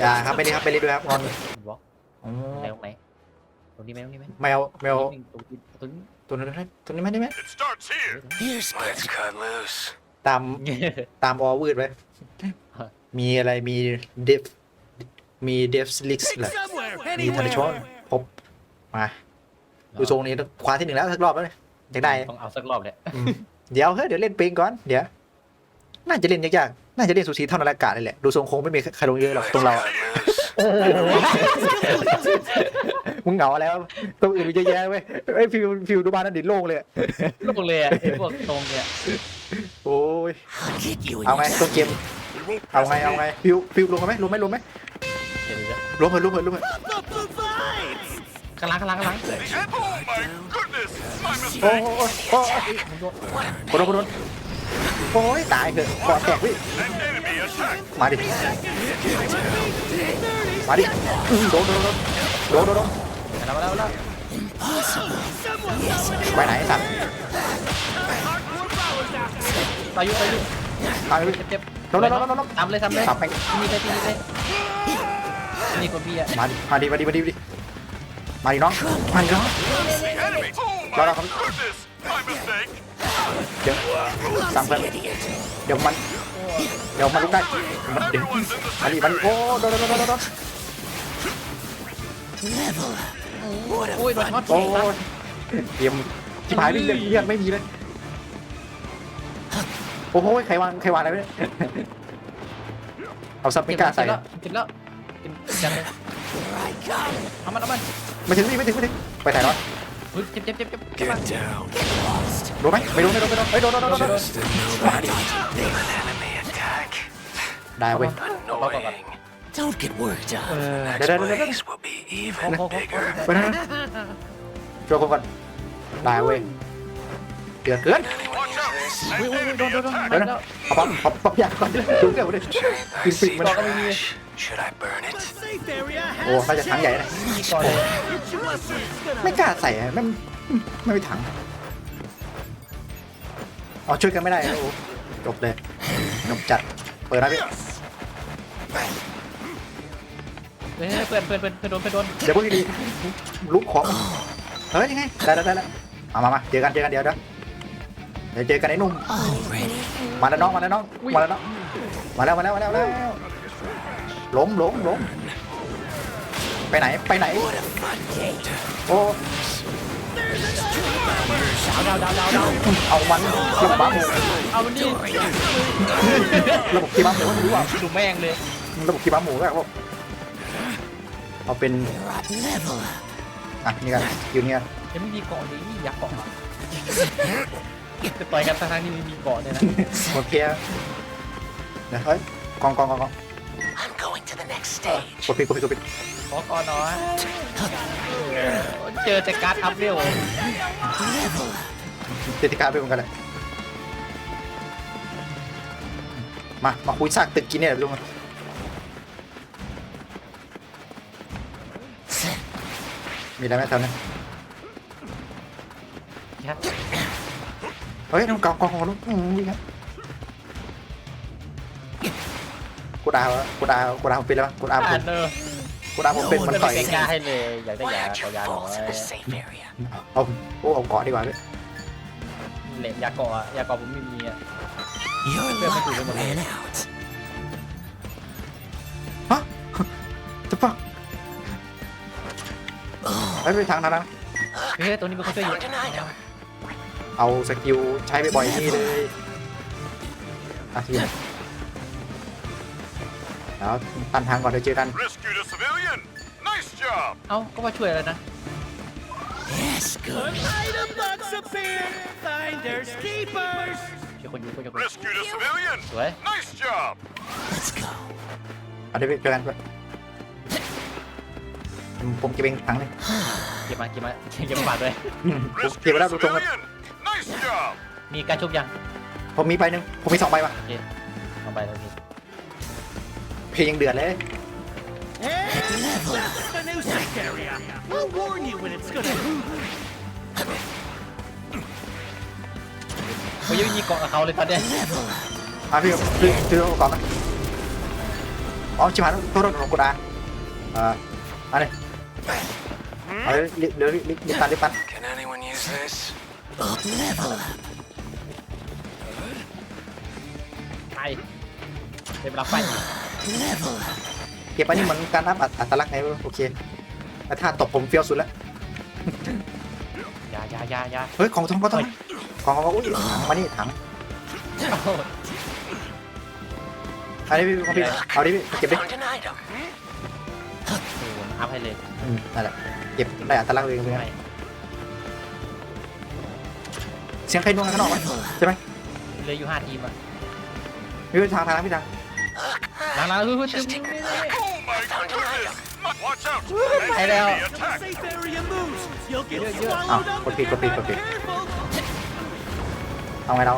อย่าครับไม่ได้ครับไม่ได้ด้วยครับงอนบล็อกอ๋อไหนตรงไหนตรงนี้ไหมตรงนี้ไหมแมวแมวตรงนี้ตรงนี้ตัวนั้นได้ตัวนี้ไม่ได้ไหม It starts here. Here's Let's cut loose. ตามตามอวืดไว้มีอะไรมีเดฟมีเดฟลิกส์เหรอ somewhere, มีทันชอนพบมาดูทรงนี้คว้าที่หนึ่งแล้วสักรอบแล้วเลยอยากได้ต้องเอาสักรอบเลยอืมเดี๋ยวเฮ้ยเดี๋ยวเล่นเพลงก่อนเดี๋ยวน่าจะเล่นยากๆ น่าจะเล่นสูสีเท่านั้นอากาศเลยแหละดูทรงคงไม่มีใครลงเยอะหรอกตรงเรามึงเหงาแล้วตรงอื่นมีเยอะแยะเว้ยไอ้ยฟิวฟิวดูบ้านนั่นดิโล่งเลยอะลูกเลยอะไอ้พวกตรงเนี่ยโอ้ย I'll kick you in เอาไง your ต้นเกม We won't เอา pass ไงเอาไงฟิวฟิวลงกันไหมลงไหมลงไหมเดี๋ยวเดี๋ยวลงเถอะลงเถอะลงเถอะข้างหล่างข้างหล่างข้างหล่าง The end. Oh my goodness! My โอ้ mistake. โอ้โอ้โอ้โดนโดนโดน โอ้ยตายเถอะกอดแตกวิ An enemy attack. มาดิ มาดิอื้อโดนโดนโดนโดนโดนโดนแล้วแล้วแล้วไปไหนไอ้สัตว์ตายุตายุตายไปเจ็บเจ็บโดนโดนโดนโดนโดนทำเลยทำเลยทำไปที่นี่เลยที่นี่เลยนี่คนพี่อะมาดิมาดิมาดิมาดิมาดิมาดิน้องมาดิน้อง Enemy. Oh Đó, my đó, không- goodness! My mistake. เดี๋ยวตามเพื่อนเดี๋ยวมัน เดี๋ยวมันลุกได้มันเดี๋ยว Everyone's in the มาดิ safe มาดิโอ้ area. โดนโดนโดนโดนโดน level. What a โอ้ยโดนช็อตโอ้ยเตรียมที่ผายไม่เลือดเลือดไม่มีเลยโอ้โหใครวางใครวางอะไรไว้เนี่ยเอาซับไม่กล้าใส่แล้วกินแล้วกินจังเลย Here I come. เอามันเอามันไม่ถึงนี่ไม่ถึงไม่ถึงไปถ่ายร้ อนเฮ้ยเจ็บเจ็บเจ็บเจ็บ Get down. Get lost. โดนไหมไม่โดนไม่โดนไม่โดนเฮ้ยโดนโดนโดนโดน Just nobody. An enemy attack. ได้เว้ย Annoying. Don't get worked เอ up. อเดี๋ยวเดี๋ยวเดี๋ยวเดี๋ยว Place will be even Ho, ho, ho, bigger. ไปนะช่วยคนก่อนได้เว้ยเดือดเกิน Watch out! An อุ้ยอุ้ย enemy โดนโดนโดน attack. เดี๋ยวนะเอาปั๊บปั๊บปั๊บยาก่อนดูเดี๋ยวดิ I Big see man. trash. Should I burn it? โอ้น่าจะถังใหญ่นะมีก่อนเลยไม่กล้าใส่อะไม่ไม่มีถังอ๋อช่วยกันไม่ได้นะโอ้จบเลยจบจัดเปิดนะพี่เฮ้ยเพื่อนเพื่อนเพื่อนเพื่อนโดนเพื่อนโดนเดี๋ยวพวกนี้ดีลุกของเฮ้ยยังไงได้แล้วได้แล้วมามามาเจอกันเจอกันเดี๋ยวเดี๋ยวเดี๋ยวเจอกันไอ้หนุ่ม Already. มาแล้วน้องมาแล้วน้องมาแล้วน้องมาแล้วมาแล้วมาแล้วมาแล้ว ล้มล้มล้มไปไหนไปไหน What a fun game. โอ้ดาวดาวดาวดาวเอามันระบบบ้าหมูเอามันดิระบบคีบ้าหมูรู้ว่าดูแม่งเลยระบบคีบ้าหมูก็ครับเอาเป็น You're at level. อะนี่กันอยู่เนี่ยยังไม่มีเกาะเลยนี่อยากเกาะอะจะต่อยกันทั้งๆที่ไม่มีเกาะเนี่ยนะหมดเพลียเดี๋ยวเฮ้ยกองกองกองกอง I'm going to the next stage. กดปิดกดปิดกดปิดขอก่อนหน่อยเจอแต่การ์ดอัพเร็ว Level. เจติการไปเหมือนกันเลยมา มาคุยซากตึกกินเนี่ยไปดูกันมีอะไรไหมแถวนี้เฮ้ยน้องกองกองกองลูกอืมวิ่งครับ กูดาวกูดาวกูดาวผมเป็นแล้วกูดาวผอ่ามนเนอะกูดาวผมเป็นมันต่อยเป็นกล้าให้เลย อยากได้ Why ยา aren't ขอ you ยาหน่อ falls in ย the safe area? เอาโอ้เอาเกาะดีกว่าพี่เหล็กยาเกาะอะยาเกาะผมไม่มีอะ Your Wait, luck wait, wait, wait. ran out. ฮะจะฟังไปไปทางนั้นนะเฮ้ยตัวนี้เป็นคนช่วยอยู่ Found an item. เอาสกิลใช้บ่อยๆนี่เลยอะทีนะ แล้วตันทางก่อนเดี๋ยวเจอกัน Rescued a civilian. Nice job. เอ้าก็มาช่วยอะไรนะ Yes, good. Item box appeared! Finders keepers! ช่วยคนอยู่ช่วยคน Rescued a civilian. สวย Nice job. Let's go. เอาเดี๋ยวไปเจอกันไปผมเก็บเองถังเลยเก็บมาเก็บมาเก็บมาฝากด้วย อืมผมเก็บ Rescued ไว้แล้ a วดูตรงกัน civilian. Nice job. มีการชุบยังผมมีใบหนึ่งผมมีสองใบป่ะ โอเคเอาไปแล้วพี่ เพลงยังเดือดเลย And that's the new safe area! We'll warn you when it's gonna move! เขายังมีเกาะกับเขาเลยตอนเนี้ย Level. อะพี่ซื้อซื้อก่อนนะอ๋อชิบหายแล้วโทษโทษโทษกดอาอ่าอันนี้เอาเดี๋ยวเดี๋ยวรีบรีบตันรีบตัน Can anyone use this? Level up. ไปเป็นเวลาไฟ Level up. เก็บอันนี้เหมือนการนับอัตอัตลักษณ์ไงไม่รู้โอเคแต่ถ้าตบผมเฟี้ยวสุดแล้วอยาอยาอยาอยาเฮ้ยของทองก็ต้องของของอุ้ยถังมานี่ถังโอ้โหอันนี้พี่ของพี่เอาดิพี่เก็บดิ Found an item. อัพให้เลยอืมนั่นแหละเก็บได้อัตลักษณ์ตัวเองไปไม่เสียงใครนวงกันข้างนอกวะใช่ไหมเหลยอยู่ห้าทีมอะพี่ทางทางพี่ทาง หลังๆเฮ้ยเฮ้ย Just take a look. Oh my goodness! Watch out! An Hey now. enemy If the attack! safe area moves, you'll get Yeah, yeah. Ah, swallowed up. copy, copy, and copy. Careful. เอาไงเรา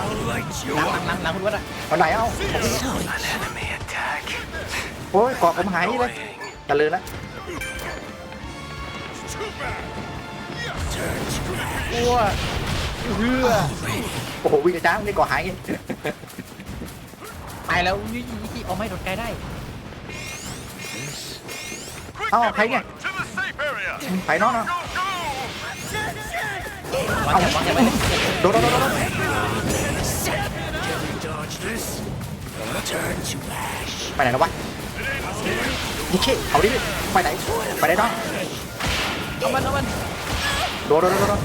I'll light you หลังหลังหลังคุณวัดอะเอาไหนเอา So An enemy attack. โอ้ยเกาะผมหายเลยตะลือแล้วอ้วเฮือโอ้โหวิ่งจ้าไม่เกาะหายไงไปแล้วยี่ยี่เอาไม่โดนไกลได้ Quick, Oh, hey, everyone, to the safe area! ไปน้องเนาะ Go, go! วางแถบวางแถบไว้โดนโดนโดนโดน Dodge this. turn to ash. ไปไหนแล้ววะนี่เช่เอาดิไปไหนไปไหนน้องเอามันเอามันโดนโดนโดนโดน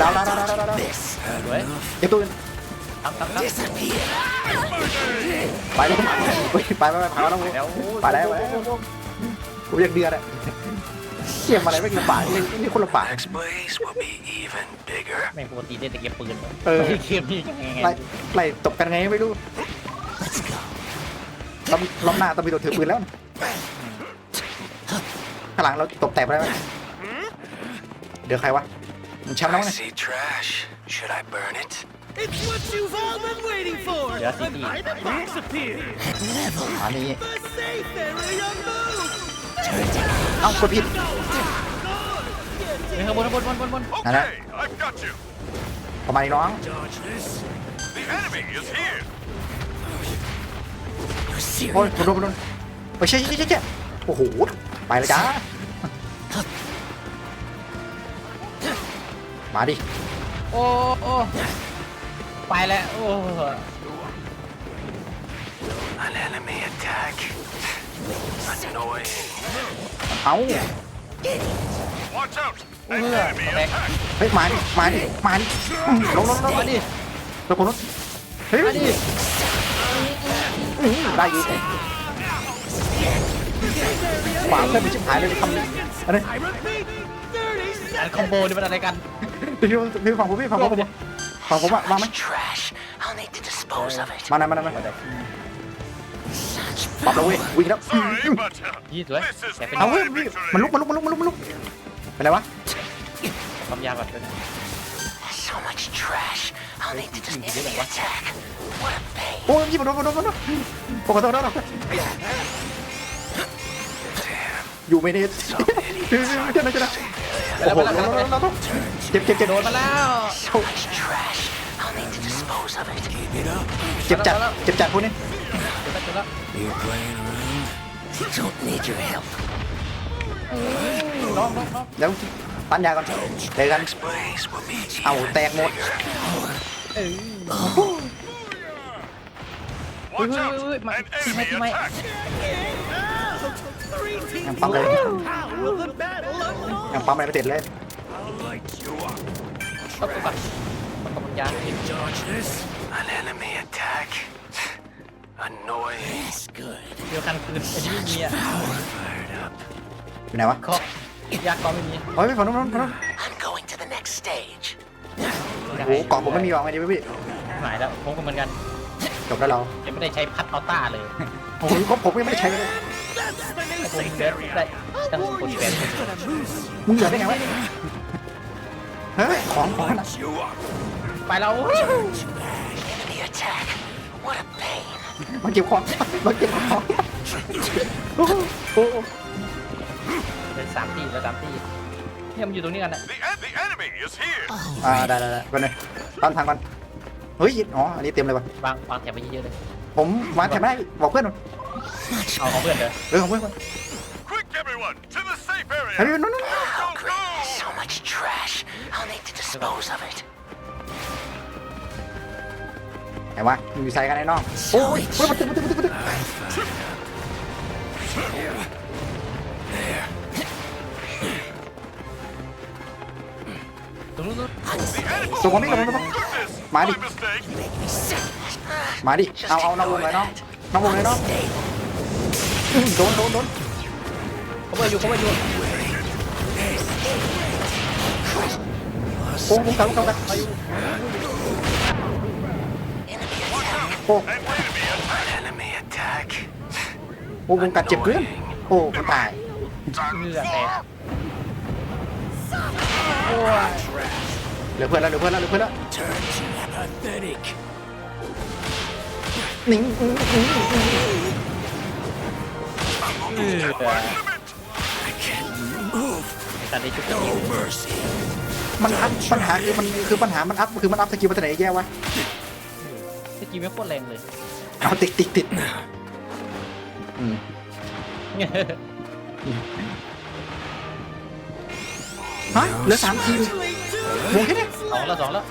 ดาวดาวดาวดาวดาวดาว This สว ยเก็บตัวอื่นทำทำทำ disappear. ไปเลยไปไปไปไปแล้วแล้วไปแล้วไปแล้วกูอยากเดือดอะเกี่ยมอะไรไม่ลำบากเล่นนี่คนลำบาก Next blaze will be even bigger. แม่งปกติเล่นแต่เกมปืนเออเกมนี้ยังไงไล่ไล่ตบกันไงไม่รู้ Let's go. ล้อมล้อมหน้าต้องมีตัวถือปืนแล้วข้างหลังเราตบแตกไปแล้วเดี๋ยวใครวะมันแชมป์แล้ว I ไง see trash. Should I burn it? It's what you've all been waiting for. Yes, An indeed. item box appeared. Level อันนี้ The safe area moves. เอ้ากดผิด เฮ้ยข้างบนข้างบนบนบนบน Okay, I've got you. ประมาณนี้น้อง Dodge this. The enemy is here. You're โอ้ย serious. โดนโดนโดนโอ้ยเชี่ยเชี่ยเชี่ยเชี่ยโอ้โห ไปเลยจ้า มาดิ โอ้โอ้ ไปแล้วโอ้ An enemy attack. Annoying. เอ้า Watch out! An Ugh, enemy okay. attack. เฮ้ยมาดิมาดิมาดิอืมลงลงลงมาดิลงคนนู้นเฮ้ยมาดิอืมได้อยู่ขวาเพื่อนไปชิบหายเลยทำนี่อะไร I repeat, 30อัน seconds. คอมโบนี่มันอะไรกัน พี่พี่ฝั่งผมพี่ฝั่งผม ฝั่งผมอะวางไหม Trash. I'll need to dispose of it. มาไหนมาไหนมาปรับแล้วเว้ย วิ่งแล้ว Sorry, but uh, ยี่สวย this is แต่เป็นเอาเว้ย my พี่ victory. มันลุกมันลุกมันลุกมันลุกมันลุกเป็นไรวะ ความยากแบบเป็น So much trash. I'll need to just enemy attack. What a pain. โอ้ยพี่มันโดนมันโดนมันโดนปกติโดนอยู่ไม่ได้เจ้าหน้าเจ้าหน้าโอ้โหเจ็บเจ็บเจ็บโดนมาแล้ว So much it. Keep it up. เจ็บจัด เจ็บจัดพวกนี้เดี๋ยวแล้วเดี๋ยวแล้ว You're playing around. Don't need your help. น้องน้องน้องแล้วปันยาก่อนเจอกัน Next blaze will be เอา even แตกหมด bigger. เอ้ย Watch Wait, wait, out! wait, wait, my- An enemy my- attack. Three teams ยังปั๊มเลย How will the battle ยัง unfold? ปั๊มอะไรไม่เสร็จเลย I'll light you up. ต้องไปก่อนมันกำลังยา Dodge this. An enemy attack. Annoying. That's good. เดียวกันคืนไอ้ที่ไม่มีอะ Fired up. อยู่ไหนวะก็ยากก็ไม่มีเฮ้ยฝั่งนู้นฝั่งนู้น I'm going to the next stage. โอ้โหเกาะผมไม่มีวางไงดีพี่ หายแล้วผมก็เหมือนกันจบแล้วเรายังไม่ได้ใช้พัดอัลต้าเลยโอ้โหผมยังไม่ได้ใช้เลย That's the new ผม safe เดิน area. ได้ตั้ง I'll คน warn you แบ when น it's gonna move. มึงเหลือได้ไงวะเฮ้ยของของขนาด You up. ไปแล้ว Enemy attack. What a pain. มันเก็บของมันเก็บของโอ้โหเป็นสามตีแล้วสามตีเนี่ยมันอยู่ตรงนี้กันอะ The, en- the enemy is here. อ่าได้ได้ได้ก่อนเลยตั้งทางก่อนเฮ้ยอ๋ออันนี้เต็มเลยวะวางวางแถบไปเยอะๆเลย ผมวางแถบไม่ได้บอกเพื่อนหน่อยเอาของเพื่อนเลยเออของเพื่อน Quick, everyone, to the safe area. เฮ้ยนู่นนู่น Go, go, go! So much trash. I'll need to dispose of it. ไหนวะมีใส่กันไอ้น้องโอ้ยเฮ้ยมันตึ๊บมันตึ๊บมันตึ๊บมันตึ๊บตรงนู้นนู้นส่งมานี่ก่อนนะ This, Marty. my mistake. มาดิ เอาเอาน้องวงเลยน้องน้องวงเลยน้องอืมโดนโดนโดนเขาไปอยู่เขาไปอยู่โอ้วงกันวงกันวงกันเอาอยู่ โอ้ And wait a minute. Enemy attack. โอ้วงกันเจ็บเพื่อนโอ้มันตายเหงื่อแตกเหลือเพื่อนแล้วเหลือเพื่อนแล้วเหลือเพื่อนแล้ว Pathetic. นิ่งอื้ออื้ออื้อเหงื่อ Limit. ไอ้สัตว์ได้ชุบกันอีก Mercy. มันอัพปัญหาคือมันคือปัญหามันอัพคือมันอัพสกิลมาจากไหนแย่วะส กิลไม่โคตรแรงเลย เอาติดติดติดอืมฮะเหลือสามทีมวงแค่เนี้ยสองแล้วสองแล้ว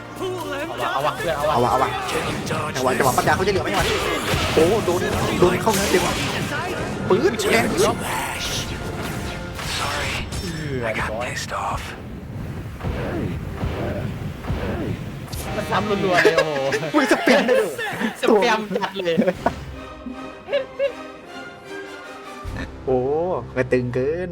เอาวะเอาวะเพื่อนเอาวะเอาวะเอาวะแต่ว่าจังหวะปัญญาเขาจะเหลือไหมวะโอ้โดนโดนเข้าเนื้อเต็มว่ะปืนแรงปืน Smash. Sorry. เหงื่อ I เรียบ got ร้อย pissed off. มันทำรัวๆเลยโอ้โหมือสเปียนได้เลย สแปมจัดเลย โอ้กระตึงเกิน